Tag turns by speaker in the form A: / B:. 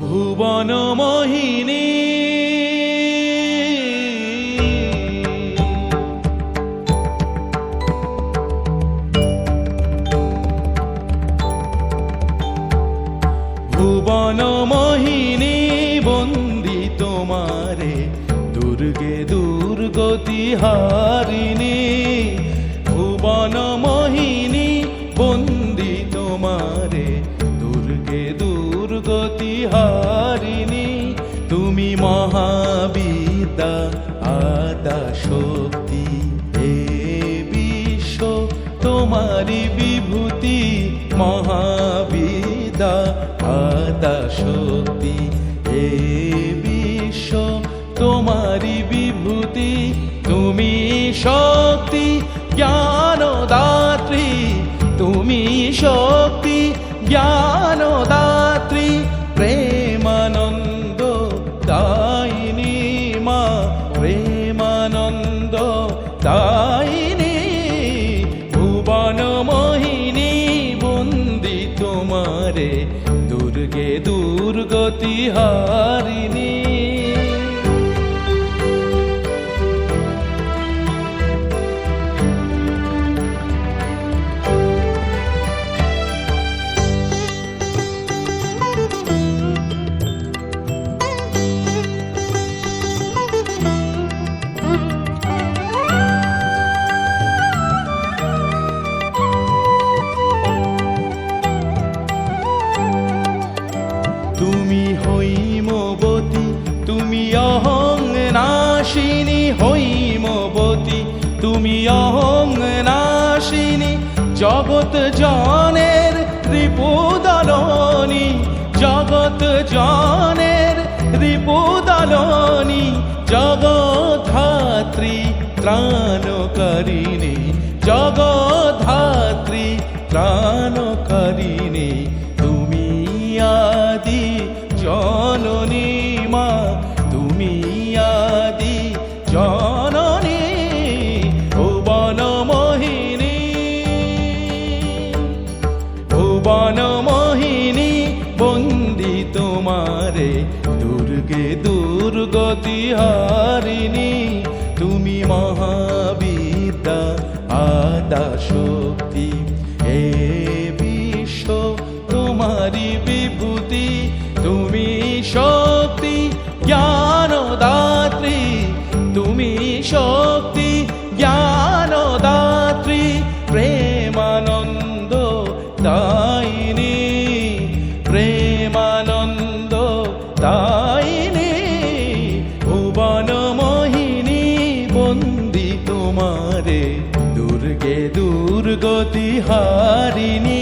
A: ভুবন মোহিনী। ভুবন মোহিনী বন্দি তোমারে দুর্গে দুর্গতি হারিণী। ভুবন তুমি মহাবিদ্যা, আদা শক্তি হে বিশ্ব তোমারি বিভূতি, মহাবিদ্যা, আদা শক্তি হে বিশ্ব তোমারি বিভূতি, তুমি শক্তি দুর্গতি হারিণী তুমি হৈমবতী, তুমি অহং নাশিনী, হৈমবতী, তুমি অহং নাশিনী জগত জনের রিপুদলনী জগত জনের রিপুদলনী জগধাত্রী ত্রাণকারিণী জগধাত্রী ত্রাণকারিণী। জননী বন্দি তোমারে দুর্গে দুর্গতি হারিণী তুমি আদা শক্তি হে বিশ্ব তোমারি তুমি দায়িনী প্রেমানন্দ দায়িনী ভুবন মোহিনী বন্দি তোমারে দুর্গে দুর্গতি হারিণী।